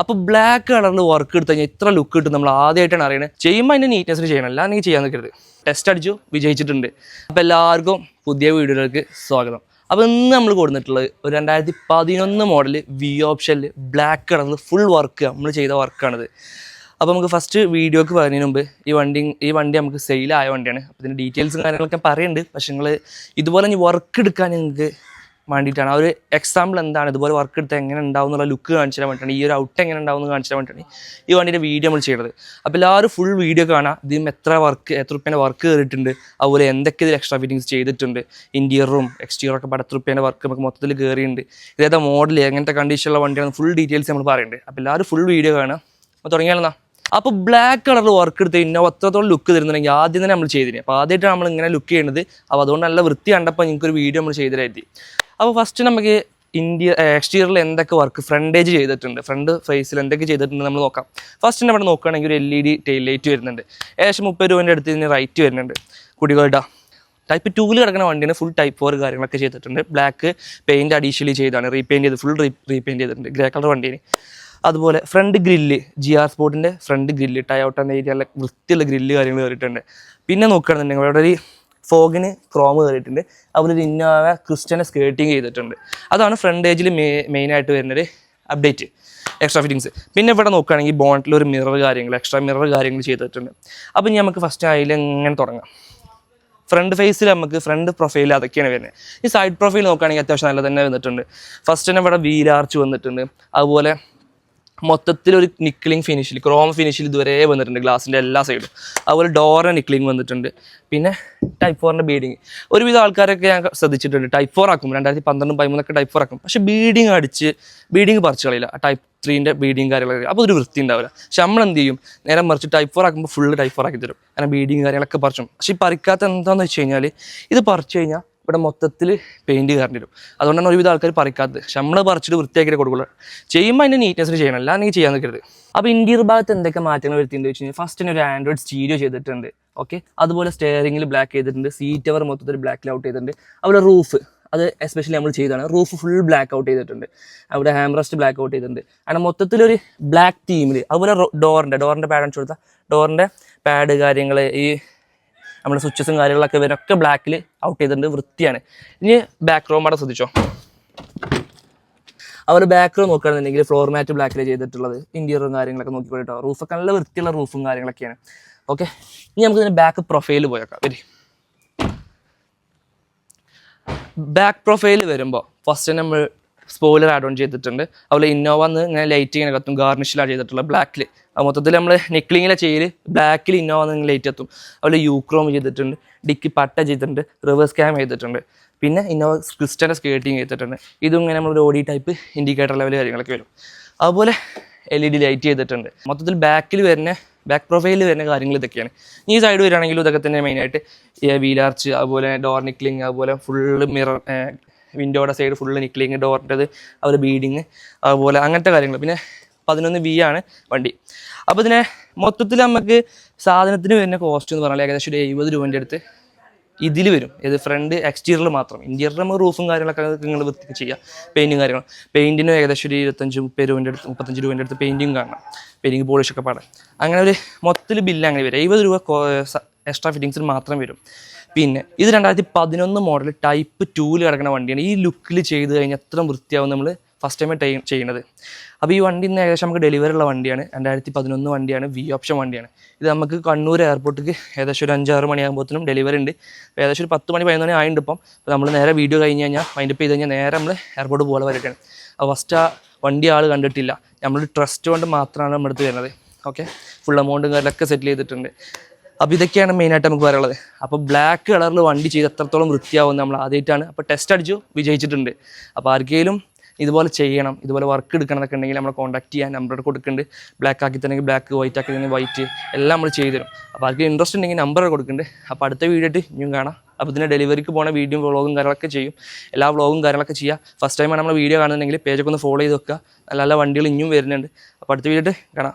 അപ്പോൾ ബ്ലാക്ക് കളറിൽ വർക്ക് എടുത്തു കഴിഞ്ഞാൽ ഇത്ര ലുക്ക് കിട്ടും നമ്മൾ ആദ്യമായിട്ടാണ് അറിയുന്നത് ചെയ്യുമ്പോൾ അതിന്റെ നീറ്റ്നെസ് ചെയ്യണം. അല്ല അല്ലാതെ ചെയ്യാൻ നിൽക്കരുത് ടെസ്റ്റ് അടിച്ചു വിജയിച്ചിട്ടുണ്ട്. അപ്പോൾ എല്ലാവർക്കും പുതിയ വീഡിയോയിലേക്ക് സ്വാഗതം. അപ്പോൾ ഇന്ന് നമ്മൾ കൊടുത്തിട്ടുള്ളത് ഒരു രണ്ടായിരത്തി പതിനൊന്ന് മോഡൽ വി ഓപ്ഷനിൽ ബ്ലാക്ക് കളറിൽ ഫുൾ വർക്ക് നമ്മൾ ചെയ്ത വർക്കാണിത് അപ്പോൾ നമുക്ക് ഫസ്റ്റ് വീഡിയോക്ക് പറയുന്നതിന് മുമ്പ് ഈ വണ്ടി ഈ വണ്ടി നമുക്ക് സെയിലായ വണ്ടിയാണ്. അപ്പോൾ ഇതിന്റെ ഡീറ്റെയിൽസും കാര്യങ്ങളൊക്കെ പറയുന്നുണ്ട് പക്ഷേ നിങ്ങൾ ഇതുപോലെ ഇനി വർക്ക് എടുക്കാൻ നിങ്ങൾക്ക് വേണ്ടിയിട്ടാണ്. ആ ഒരു എക്സാമ്പിൾ എന്താണ്? ഇതുപോലെ വർക്ക് എടുത്ത് എങ്ങനെ ഉണ്ടാവും എന്നുള്ള ലുക്ക് കാണിച്ചു തരാൻ വേണ്ടിയിട്ടാണ്. ഈ ഒരു ഔട്ട് എങ്ങനെ ഉണ്ടാവും എന്ന് കാണിച്ചു തരാൻ വേണ്ടിയിട്ടാണ് ഈ വണ്ടിയുടെ വീഡിയോ നമ്മൾ ചെയ്യുന്നത് അപ്പോൾ എല്ലാവരും ഫുൾ വീഡിയോ കാണാം. ഇതിൽ എത്ര വർക്ക് എത്ര റുപ്യേന്റെ വർക്ക് കയറിയിട്ടുണ്ട്. അതുപോലെ എന്തൊക്കെ ഇതിൽ എക്സ്ട്രാ ഫിറ്റിങ്സ് ചെയ്തിട്ടുണ്ട്. ഇന്റീരിയറും എക്സ്റ്റീരിയറും ഒക്കെ പത്ത് റുപ്യേന്റെ വർക്ക് നമുക്ക് മൊത്തത്തിൽ കയറിയിട്ടുണ്ട്. ഇതേതാ മോഡൽ എങ്ങനത്തെ കണ്ടീഷനുള്ള വണ്ടിയാണ് ഫുൾ ഡീറ്റെയിൽസ് നമ്മൾ പറയുന്നുണ്ട് അപ്പോൾ എല്ലാവരും ഫുൾ വീഡിയോ കാണാം അപ്പോൾ തുടങ്ങിയാലെന്നാ? അപ്പോൾ ബ്ലാക്ക് കളറിൽ വർക്ക് എടുത്ത് ഇന്നോ അത്രത്തോളം ലുക്ക് തരുന്നുണ്ടെങ്കിൽ ആദ്യം തന്നെ നമ്മൾ ചെയ്തിരുന്നത് അപ്പോൾ ആദ്യമായിട്ടാണ് നമ്മൾ ഇങ്ങനെ ലുക്ക് ചെയ്യുന്നത് അപ്പോൾ അതുകൊണ്ട് നല്ല വൃത്തി കണ്ടപ്പോൾ ഒരു വീഡിയോ നമ്മൾ ചെയ്തതായിരുന്നു അപ്പോൾ ഫസ്റ്റ് നമുക്ക് ഇന്ത്യ എക്സ്റ്റീരിയറിൽ എന്തൊക്കെ വർക്ക് ഫ്രണ്ടേജ് ചെയ്തിട്ടുണ്ട്. ഫ്രണ്ട് ഫേസിൽ എന്തൊക്കെ ചെയ്തിട്ടുണ്ട് നമ്മൾ നോക്കാം. ഫസ്റ്റ് നമ്മൾ നോക്കുകയാണെങ്കിൽ ഒരു L E D tail light വരുന്നുണ്ട്. ഏകദേശം മുപ്പത് രൂപേന്റെ അടുത്ത് ഇതിന് റൈറ്റ് വരുന്നുണ്ട്. കുടികളുടെ ടൈപ്പ് ടൂവിൽ കിടക്കുന്ന വണ്ടിയാണ് ഫുൾ ടൈപ്പ് ഫോർ കാര്യങ്ങളൊക്കെ ചെയ്തിട്ടുണ്ട്. ബ്ലാക്ക് പെയിന്റ് അഡീഷണലി ചെയ്താണ് റീപെയിന്റ് ചെയ്ത് ഫുൾ റീ റീപെയിന്റ് ചെയ്തിട്ടുണ്ട്. ഗ്രേ കളർ വണ്ടിയാണ് അതുപോലെ ഫ്രണ്ട് ഗ്രില്ല് ജി ആർ സ്പോർട്ടിന്റെ ഫ്രണ്ട് ഗ്രില്ല് ടയോട്ട എന്ന ഏരിയയിലെ വൃത്തിയുള്ള ഗ്രില്ല് കാര്യങ്ങൾ കയറിയിട്ടുണ്ട് പിന്നെ നോക്കുകയാണെന്നുണ്ടെങ്കിൽ അവിടെ ഒരു ഫോഗിന് ക്രോം കയറിയിട്ടുണ്ട് അതുപോലെ ഇന്നോവ ക്രിസ്റ്റനെ സ്കേർട്ടിങ് ചെയ്തിട്ടുണ്ട്. അതാണ് ഫ്രണ്ട് ഏജിൽ മെയിനായിട്ട് വരുന്നൊരു അപ്ഡേറ്റ് എക്സ്ട്രാ ഫിറ്റിങ്സ് പിന്നെ ഇവിടെ നോക്കുകയാണെങ്കിൽ ബോണ്ടിൽ ഒരു മിറർ കാര്യങ്ങൾ എക്സ്ട്രാ മിറർ കാര്യങ്ങൾ ചെയ്തിട്ടുണ്ട്. അപ്പോൾ ഇനി നമുക്ക് ഫസ്റ്റ് അതിൽ എങ്ങനെ തുടങ്ങാം. ഫ്രണ്ട് ഫേസിൽ നമുക്ക് ഫ്രണ്ട് പ്രൊഫൈൽ അതൊക്കെയാണ് വരുന്നത്. ഈ സൈഡ് പ്രൊഫൈൽ നോക്കുകയാണെങ്കിൽ അത്യാവശ്യം നല്ല തന്നെ വന്നിട്ടുണ്ട്. ഫസ്റ്റ് തന്നെ ഇവിടെ വീലാർച്ച് വന്നിട്ടുണ്ട്. അതുപോലെ മൊത്തത്തിൽ ഒരു നിക്ലിംഗ് ഫിനിഷിൽ ക്രോം ഫിനിഷിൽ ഇതുവരെ വന്നിട്ടുണ്ട് ഗ്ലാസിന്റെ എല്ലാ സൈഡും അതുപോലെ ഡോറിന് നിക്ലിംഗ് വന്നിട്ടുണ്ട്. പിന്നെ ടൈപ്പ് ഫോറിന്റെ ബീഡിങ് ഒരുവിധം ആൾക്കാരൊക്കെ ഞാൻ ശ്രദ്ധിച്ചിട്ടുണ്ട്. ടൈപ്പ് ഫോർ ആക്കും രണ്ടായിരത്തി പന്ത്രണ്ടും പതിമൂന്നൊക്കെ ടൈപ്പ് ഫോർ ആക്കും പക്ഷേ ബീഡിങ് അടിച്ച് ബീഡിങ് പറിച്ച് കളയില്ല. ടൈപ്പ് ത്രീന്റെ ബീഡിങ് കാര്യങ്ങളൊക്കെ. അപ്പോൾ ഒരു വൃത്തി ഉണ്ടാവില്ല. പക്ഷെ നമ്മൾ എന്ത് ചെയ്യും? നേരെ മറിച്ച് ടൈപ്പ് ഫോർ ആക്കുമ്പോൾ ഫുള്ള് ടൈപ്പ് ഫോർ ആക്കി തരും. കാരണം ബീഡിങ് കാര്യങ്ങളൊക്കെ പറിച്ചും. പക്ഷേ ഈ പറിക്കാത്ത എന്താണെന്ന് വെച്ച് കഴിഞ്ഞാൽ ഇത് പറിച്ചു കഴിഞ്ഞാൽ ഇവിടെ മൊത്തത്തിൽ പെയിന്റ് കയറേണ്ടി വരും. അതുകൊണ്ടാണ് ഒരുവിധ ആൾക്കാർ പറിക്കാത്തത്. നമ്മൾ പറിച്ചിട്ട് വൃത്തിയാക്കി കൊടുക്കുള്ളൂ. ചെയ്യുമ്പോൾ അതിന്റെ നീറ്റ്നെസ്സിന് ചെയ്യണം. അല്ലാതെ ചെയ്യാൻ നിൽക്കരുത്. അപ്പോൾ ഇന്റീരിയർ ഭാഗത്ത് എന്തൊക്കെ മാറ്റങ്ങൾ വരുത്തിയിട്ടുണ്ട് വെച്ച് കഴിഞ്ഞാൽ ഫസ്റ്റ് തന്നെ ഒരു ആൻഡ്രോയിഡ് സ്റ്റീരിയോ ചെയ്തിട്ടുണ്ട്. ഓക്കെ അതുപോലെ സ്റ്റെയറിംഗിൽ ബ്ലാക്ക് ചെയ്തിട്ടുണ്ട്. സീറ്റ് അവർ മൊത്തത്തിൽ ബ്ലാക്ക് ഔട്ട് ചെയ്തിട്ടുണ്ട്. അതുപോലെ റൂഫ് അത് എസ്പെഷ്യലി നമ്മൾ ചെയ്തതാണ്. റൂഫ് ഫുൾ ബ്ലാക്ക് ഔട്ട് ചെയ്തിട്ടുണ്ട്. അവിടെ ഹാംറസ്റ്റ് ബ്ലാക്ക് ഔട്ട് ചെയ്തിട്ടുണ്ട്. അങ്ങനെ മൊത്തത്തിലൊരു ബ്ലാക്ക് തീമിൽ അതുപോലെ ഡോറിന്റെ ഡോറിന്റെ പാഡ് അടിച്ചു കൊടുത്താൽ ഡോറിന്റെ പാഡ് കാര്യങ്ങൾ ഈ നമ്മുടെ സ്വിച്ചസും കാര്യങ്ങളൊക്കെ ഇവരൊക്കെ ബ്ലാക്കിൽ ഔട്ട് ചെയ്തിട്ടുണ്ട് വൃത്തിയാണ്. ഇനി ബാക്ക് റൂം അവിടെ ശ്രദ്ധിച്ചോ? അവർ ബാക്ക് റൂം നോക്കുകയാണെന്നുണ്ടെങ്കിൽ ഫ്ലോർ മാറ്റ് ബ്ലാക്കിൽ ചെയ്തിട്ടുള്ളത് ഇന്റീരിയറും കാര്യങ്ങളൊക്കെ നോക്കിക്കൊണ്ടിട്ടോ റൂഫൊക്കെ നല്ല വൃത്തിയുള്ള റൂഫും കാര്യങ്ങളൊക്കെയാണ്. ഓക്കെ ഇനി നമുക്ക് ഇതിന്റെ ബാക്ക് പ്രൊഫൈൽ പോയേക്കാം. വരി ബാക്ക് പ്രൊഫൈൽ വരുമ്പോൾ ഫസ്റ്റ് നമ്മൾ സ്പോയിലർ ആഡ് ഓൺ ചെയ്തിട്ടുണ്ട്. അതുപോലെ ഇന്നോവ എന്ന് ഇങ്ങനെ ലൈറ്റ് ഗാർണിഷിൽ ഗാർണിഷിലാണ് ചെയ്തിട്ടുള്ള ബ്ലാക്കിൽ മൊത്തത്തിൽ നമ്മൾ നെക്ലിങ്ങിലെ ചെയ്യൽ ബ്ലാക്കിൽ ഇന്നോവ ലൈറ്റ് എത്തും. അതുപോലെ യൂക്രോം ചെയ്തിട്ടുണ്ട് ഡിക്കി പട്ട ചെയ്തിട്ടുണ്ട് റിവേഴ്സ് ക്യാം ചെയ്തിട്ടുണ്ട്. പിന്നെ ഇന്നോവ ക്രിസ്റ്റന്റെ സ്കേട്ടിങ് ചെയ്തിട്ടുണ്ട്. ഇതും ഇങ്ങനെ നമ്മൾ ഓഡി ടൈപ്പ് ഇൻഡിക്കേറ്റർ ലെവൽ കാര്യങ്ങളൊക്കെ വരും. അതുപോലെ എൽ ഇ ഡി ലൈറ്റ് ചെയ്തിട്ടുണ്ട്. മൊത്തത്തിൽ ബാക്കിൽ വരുന്ന ബാക്ക് പ്രൊഫൈലിൽ വരുന്ന കാര്യങ്ങൾ ഇതൊക്കെയാണ്. ഈ സൈഡ് വരികയാണെങ്കിലും ഇതൊക്കെ തന്നെ മെയിനായിട്ട് വീലാർച്ച് അതുപോലെ ഡോർ നിക്ലിങ് അതുപോലെ ഫുള്ള് മിറർ വിൻഡോയുടെ സൈഡ് ഫുള്ള് നിക്ലിങ് ഡോറിന്റെത് അതുപോലെ ബീഡിങ് അതുപോലെ അങ്ങനത്തെ കാര്യങ്ങൾ. പിന്നെ പതിനൊന്ന് ബി ആണ് വണ്ടി. അപ്പോൾ ഇതിനെ മൊത്തത്തിൽ നമുക്ക് സാധനത്തിന് വരുന്ന കോസ്റ്റ് എന്ന് പറഞ്ഞാൽ ഏകദേശം ഒരു എഴുപത് രൂപേന്റെ അടുത്ത് ഇതിൽ വരും. ഇത് ഫ്രണ്ട് എക്സ്റ്റീരിയറിൽ മാത്രം. ഇന്റീരിയർ നമ്മൾ റൂഫും കാര്യങ്ങളൊക്കെ നിങ്ങൾ വൃത്തിക്ക് ചെയ്യാം. പെയിന്റും കാര്യങ്ങളും. പെയിന്റിനും ഏകദേശം ഒരു ഇരുപത്തഞ്ച് മുപ്പത് രൂപേന്റെ അടുത്ത് മുപ്പത്തഞ്ച് രൂപേന്റെ അടുത്ത് പെയിന്റിങ് കാണണം. പെയിന്റിങ് പോളിഷൊക്കെ പാടാം. അങ്ങനെ ഒരു മൊത്തത്തിൽ ബില്ല് അങ്ങനെ വരും. എഴുപത് രൂപ എക്സ്ട്രാ ഫിറ്റിങ്സിന് മാത്രം വരും. പിന്നെ ഇത് രണ്ടായിരത്തി പതിനൊന്ന് മോഡൽ ടൈപ്പ് ടൂവിൽ കിടക്കുന്ന വണ്ടിയാണ്. ഈ ലുക്കിൽ ചെയ്ത് കഴിഞ്ഞാൽ എത്ര വൃത്തിയാവും നമ്മൾ ഫസ്റ്റ് ടൈം ടൈം ചെയ്യുന്നത്. അപ്പോൾ ഈ വണ്ടി ഇന്ന് ഏകദേശം നമുക്ക് ഡെലിവറി ഉള്ള വണ്ടിയാണ്. രണ്ടായിരത്തി പതിനൊന്ന് വണ്ടിയാണ്. വി ഓപ്ഷൻ വണ്ടിയാണ്. ഇത് നമുക്ക് കണ്ണൂർ എയർപോർട്ടിലേക്ക് ഏകദേശം ഒരു അഞ്ചാറ് മണിയാകുമ്പോഴത്തേനും ഡെലിവറി ഉണ്ട്. ഏകദേശം ഒരു പത്ത് മണി പതിനൊന്ന് മണി ആയിട്ടുണ്ട് ഇപ്പം. അപ്പോൾ നമ്മൾ നേരെ വീഡിയോ കഴിഞ്ഞ് കഴിഞ്ഞാൽ മൈൻഡപ്പ് ചെയ്ത് കഴിഞ്ഞാൽ നേരെ നമ്മൾ എയർപോർട്ട് പോലെ വരട്ടാണ് അപ്പോൾ ഫസ്റ്റ് ആ വണ്ടി ആൾ കണ്ടിട്ടില്ല. നമ്മൾ ട്രസ്റ്റ് കൊണ്ട് മാത്രമാണ് നമ്മുടെ അടുത്ത് വരുന്നത്. ഓക്കെ ഫുൾ എമൗണ്ടും കാര്യങ്ങളൊക്കെ സെറ്റിൽ ചെയ്തിട്ടുണ്ട്. അപ്പോൾ ഇതൊക്കെയാണ് മെയിനായിട്ട് നമുക്ക് പറയാനുള്ളത്. അപ്പോൾ ബ്ലാക്ക് കളറിൽ വണ്ടി ചെയ്ത് എത്രത്തോളം വൃത്തിയാവും നമ്മൾ ആദ്യമായിട്ടാണ് അപ്പോൾ ടെസ്റ്റ് അടിച്ചു വിജയിച്ചിട്ടുണ്ട്. അപ്പോൾ ആർക്കെങ്കിലും ഇതുപോലെ ചെയ്യണം ഇതുപോലെ വർക്ക് എടുക്കണം എന്നൊക്കെ ഉണ്ടെങ്കിൽ നമ്മളെ കോൺടാക്ട് ചെയ്യാൻ നമ്പർ കൊടുക്കുന്നുണ്ട്. ബ്ലാക്ക് ആക്കി തന്നെ ബ്ലാക്ക് വൈറ്റ് ആക്കി തന്നെ വൈറ്റ് എല്ലാം നമ്മൾ ചെയ്തു തരും. അപ്പോൾ അതിൽ ഇൻട്രസ്റ്റ് ഉണ്ടെങ്കിൽ നമ്പർ കൊടുക്കുന്നുണ്ട്. അപ്പോൾ അടുത്ത വീഡിയോ ആയിട്ട് ഇനിയും കാണാം. അപ്പോൾ ഇതിന്റെ ഡെലിവറിക്ക് പോകുന്ന വീഡിയോ വ്ളോഗും കാര്യങ്ങളൊക്കെ ചെയ്യും. എല്ലാ വ്ളോഗും കാര്യങ്ങളൊക്കെ ചെയ്യുക ഫസ്റ്റ് ടൈമാണ് നമ്മൾ വീഡിയോ കാണുന്നുണ്ടെങ്കിൽ പേജൊക്കെ ഒന്ന് ഫോളോ ചെയ്ത് വെക്കുക. നല്ല നല്ല വണ്ടികൾ ഇനിയും വരുന്നുണ്ട്. അപ്പോൾ അടുത്ത വീഡിയോ കാണാം.